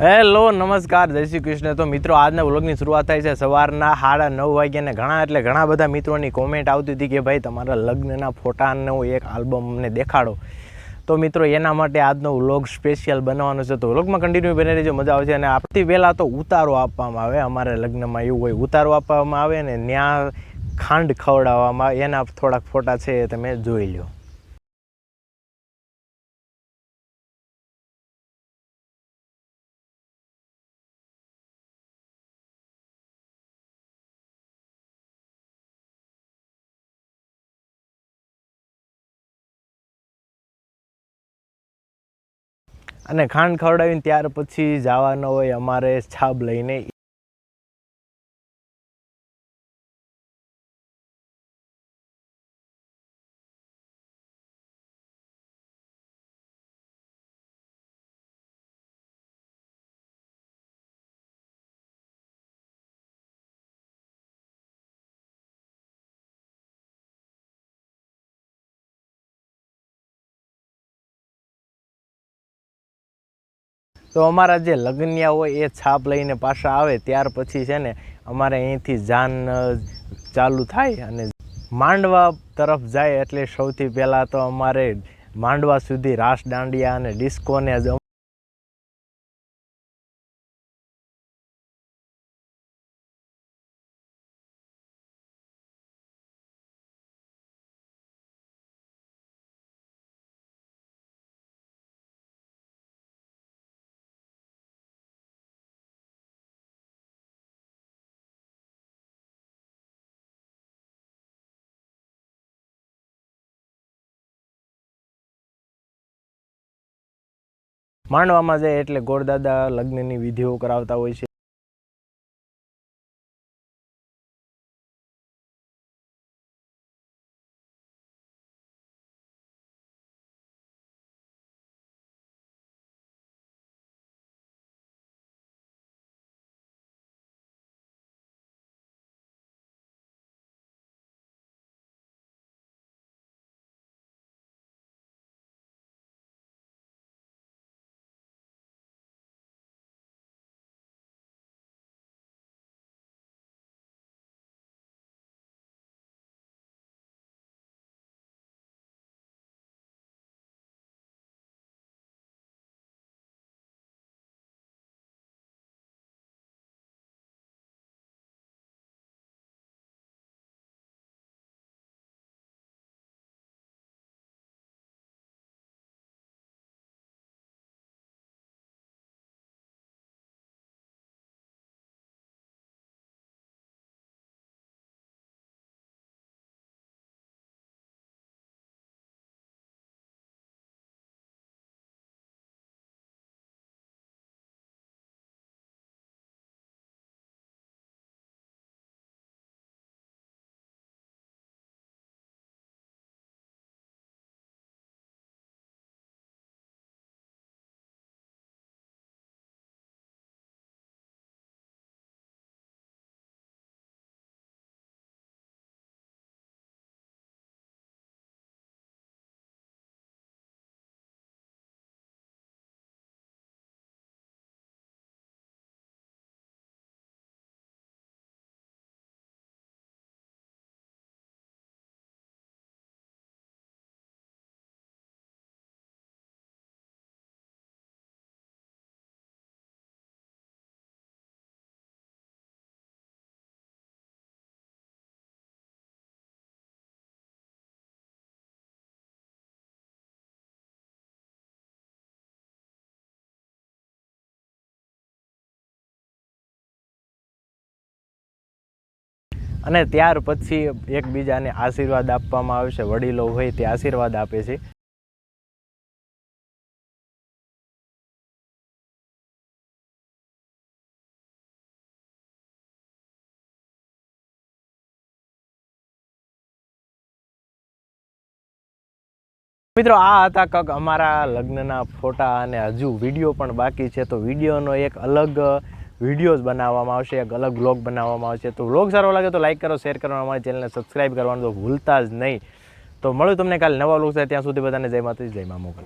Hello, નમસ્કાર, જય શ્રી કૃષ્ણ. તો મિત્રો, આજના વ્લોગની શરૂઆત થાય છે સવારના સાડા નવ વાગ્યાને ઘણા, એટલે ઘણા બધા મિત્રોની કોમેન્ટ આવતી હતી કે ભાઈ, તમારા લગ્નના ફોટાનો એક આલ્બમ અમને દેખાડો. તો મિત્રો, એના માટે આજનો વ્લોગ સ્પેશિયલ બનાવવાનો છે. તો વ્લોગમાં કન્ટિન્યુ બની રહેજો, મજા આવશે. અને આપતી પહેલાં તો ઉતારો આપવામાં આવે. અમારે લગ્નમાં એવું હોય, ઉતારો આપવામાં આવે ને ત્યાં ખાંડ ખવડાવવામાં એના થોડાક ફોટા છે એ તમે જોઈ લો અને ખાંડ ખવડાવીને ત્યાર પછી જવાનો હોય અમારે છાબ લઈને તો અમારા જે લગ્નિયા હોય એ છાપ લઈને પાછા આવે, ત્યાર પછી છે ને અમારે અહીંથી જાન ચાલુ થાય અને માંડવા તરફ જાય એટલે સૌથી પહેલાં તો અમારે માંડવા સુધી રાસ દાંડિયા અને ડિસ્કોને જ માંડવામાં જાય એટલે ગોરદાદા લગ્નની વિધિઓ કરાવતા હોય છે. અને ત્યાર પછી એકબીજાને આશીર્વાદ આપવામાં આવે છે. વડીલો હોય તે આશીર્વાદ આપે છે. મિત્રો, આ હતા કંઈક અમારા લગ્નના ફોટા અને હજુ વીડિયો પણ બાકી છે. તો વિડીયોનો એક અલગ વિડીયોઝ બનાવવામાં આવશે, એક અલગ વ્લોગ બનાવવામાં આવશે. તો વ્લોગ સારો લાગે તો લાઇક કરો શેર કરો અમારી ચેનલને સબસ્ક્રાઈબ કરવાનું તો ભૂલતા જ નહીં. તો મળ્યું તમને કાલે નવા વ્લોગ સાથે. ત્યાં સુધી બધાને જય માતાજી, જય મા મોગલ.